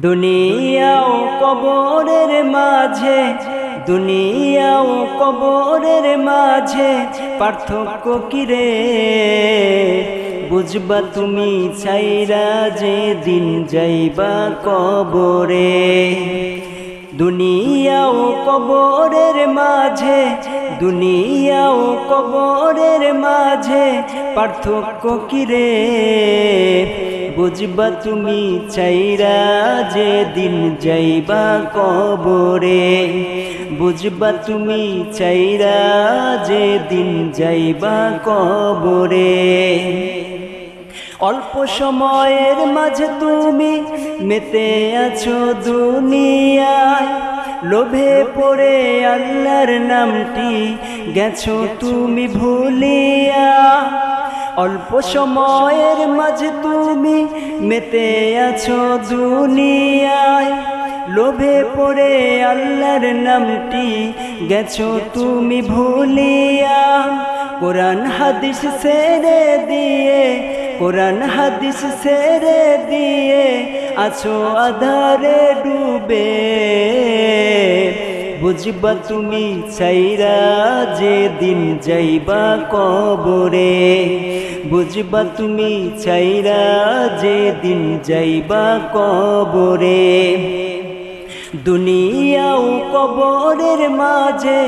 দুনিয়াও কবরের মাঝে, দুনিয়াও কবরের মাঝে, পার্থক্য কিরে বুঝবা তুমি চাইরা যে দিন যাইবা কবরে, দুনিয়াও কবরের মাঝে দুনিয়াও কবরের মাঝে পার্থক্য কিরে বুঝবা তুমি চাইরা যে দিন যাইবা কবরে। বুঝবা তুমি চাইরা যে দিন যাইবা কবরে। অল্প সময়ের মাঝে তুমি মেতে আছো দুনিয়ায়। লোভে পড়ে আল্লাহর নামটি গেছো তুমি ভুলিয়া। অল্প সময়ের মাঝে তুমি মেতে আছো দুনিয়ায়। লোভে পড়ে আল্লাহর নামটি গেছো তুমি ভুলিয়া। কোরআন হাদিস ছেড়ে দিয়ে, কোরআন হাদিস ছেড়ে দিয়ে আছো আধারে ডুবে। বুঝবা তুমি চাইরা যে দিন যাইবা কবরে। বুঝবা তুমি চাইরা যে দিন যাইবা কবরে। দুনিয়াও কবরের মাঝে,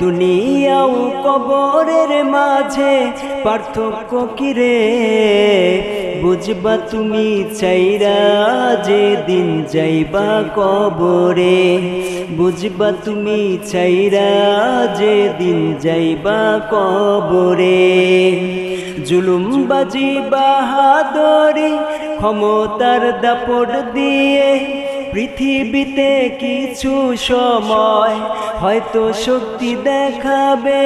দুনিয়াও কবরের মাঝে, পার্থক্য কিরে বুঝবা তুমি চাইরা যে দিন যাইবা কবরে, বুঝবা তুমি চাইরা যে দিন যাইবা কবরে। জুলুমবাজি বাহাদরি ক্ষমতার দাপট দিয়ে পৃথিবীতে কিছু সময় হয়তো শক্তি দেখাবে।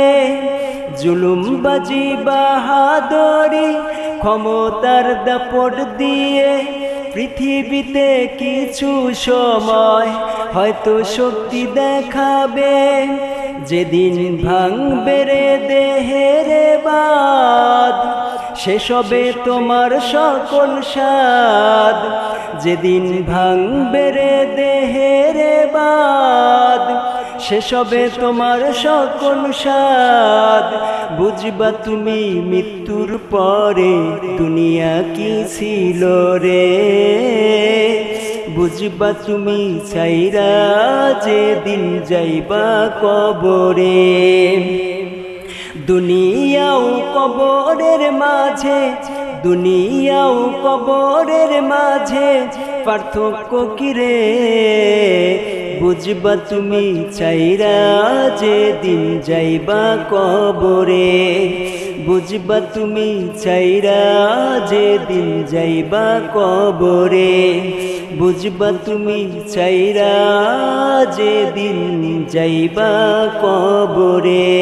জুলুমবাজি বাহাদরি ক্ষমতার দাপট দিয়ে পৃথিবীতে কিছু সময় হয়তো শক্তি দেখাবে। যেদিন ভাঙবে রে দেহের সেসবে তোমার সকল সাদ যেদিন ভাঙবে রে দেহের বাদ, সেসবে তোমার সকল সাদ বুঝবা তুমি মৃত্যুর পরে দুনিয়া কি ছিল রে? বুঝবা তুমি চাইরা যে দিন যাইবা কবরে। দুনিয়াও কবরের মাঝে, দুনিয়াও কবরের মাঝে, পার্থক্য কিরে বুঝবা তুমি চাইরা যে দিন যাইবা কবরে, বুঝবা তুমি চাইরা যে দিন যাইবা কবরে, বুঝবা তুমি চাইরা যে দিন যাইবা কবরে।